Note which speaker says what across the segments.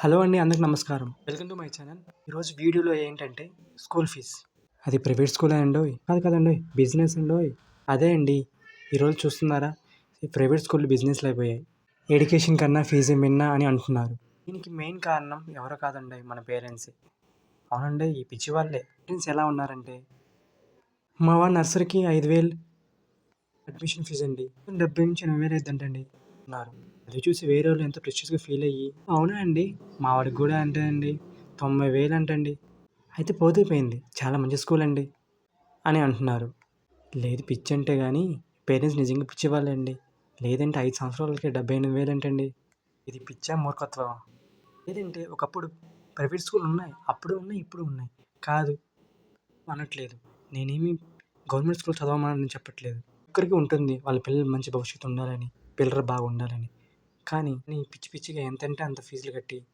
Speaker 1: Hello అండి అందరికి నమస్కారం. Welcome to my channel. ఈరోజు వీడియోలో ఏంటంటే స్కూల్ ఫీజ్. అది ప్రైవేట్ స్కూల్ అండో కాదు కదండి బిజినెస్ అండోయ్. అదే అండి ఈరోజు చూస్తున్నారా? ఈ ప్రైవేట్ స్కూల్ బిజినెస్లు అయిపోయాయి. ఎడ్యుకేషన్ కన్నా ఫీజు మిన్నా అని అంటున్నారు. దీనికి మెయిన్ కారణం ఎవరో కాదండి మన పేరెంట్స్. అవునండి ఈ పిచ్చి వాళ్ళే. పేరెంట్స్ ఎలా ఉన్నారంటే మా వాడు నర్సరీకి ఐదు వేలు అడ్మిషన్ ఫీజు అండి. డెబ్బై నుంచి ఎనభై వేలు అవుతుందండి అన్నారు. అది చూసి వేరే వాళ్ళు ఎంతో ప్రెషియస్గా ఫీల్ అయ్యి అవునా అండి? మా వాడికి కూడా అంటే అండి తొంభై వేలు అంటండి. అయితే పోతే పోయింది చాలా మంచి స్కూల్ అండి అని అంటున్నారు. లేదు పిచ్చి అంటే కానీ పేరెంట్స్ నిజంగా పిచ్చి వాళ్ళండి లేదంటే ఐదు సంవత్సరాలకి డెబ్బై ఎనిమిది వేలు అంటండి ఇది పిచ్చా మూర్ఖత్వం లేదంటే ఒకప్పుడు ప్రైవేట్ స్కూల్ ఉన్నాయి. అప్పుడు ఉన్నాయి ఇప్పుడు ఉన్నాయి. కాదు. అనట్లేదు. నేనేమి గవర్నమెంట్ స్కూల్ చదవమని చెప్పట్లేదు. ఒక్కరికి ఉంటుంది. వాళ్ళ పిల్లలు మంచి భవిష్యత్తు ఉండాలని పిల్లలు బాగుండాలని. కానీ నీ పిచ్చి పిచ్చిగా ఎంతంటే అంత ఫీజులు కట్టి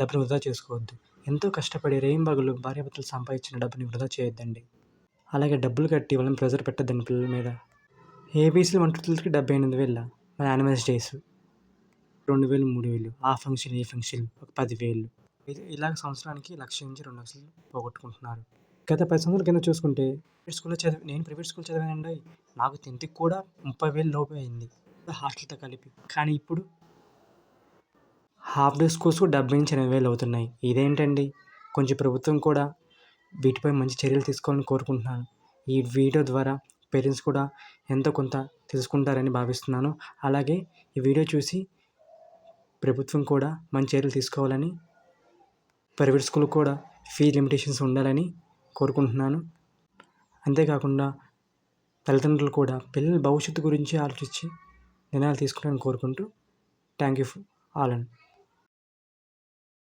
Speaker 1: డబ్బులు వృధా చేసుకోవద్దు. ఎంతో కష్టపడి రేయింబగలు భార్యాభర్తలు సంపాదించిన డబ్బుని వృధా చేయొద్దండి. అలాగే డబ్బులు కట్టి వాళ్ళని ప్రెజర్ పెట్టద్దండి పిల్లల మీద. ఏబీసీలు వంటలకి డెబ్బై ఎనిమిది వేల? మన యానిమల్స్ డేస్. రెండు వేలు మూడు వేలు. ఆ ఫంక్షన్ ఈ ఫంక్షన్ ఒక పదివేలు ఇది ఇలాగ సంవత్సరానికి లక్ష నుంచి రెండు లక్షలు పోగొట్టుకుంటున్నారు. గత పది సంవత్సరాల కింద చూసుకుంటే ప్రైవేట్ స్కూల్లో చదివి నేను ప్రైవేట్ స్కూల్ చదివానండి. నాకు టెన్త్కి కూడా ముప్పై వేలు లోపే అయింది. హాస్టల్తో కలిపి. కానీ ఇప్పుడు హాఫ్ డే స్కూల్స్ డెబ్బై నుంచి ఎనభై వేలు అవుతున్నాయి. ఇదేంటండి? కొంచెం ప్రభుత్వం కూడా వీటిపై మంచి చర్యలు తీసుకోవాలని కోరుకుంటున్నాను. ఈ వీడియో ద్వారా పేరెంట్స్ కూడా ఎంతో కొంత తెలుసుకుంటారని భావిస్తున్నాను. అలాగే ఈ వీడియో చూసి ప్రభుత్వం కూడా మంచి చర్యలు తీసుకోవాలని ప్రైవేట్ స్కూల్ కూడా ఫీ లిమిటేషన్స్ ఉండాలని కోరుకుంటున్నాను. అంతేకాకుండా తల్లిదండ్రులు కూడా పిల్లల భవిష్యత్తు గురించి ఆలోచించి నిర్ణయాలు తీసుకుంటారని కోరుకుంటూ థ్యాంక్ యూ ఆల్ అండ్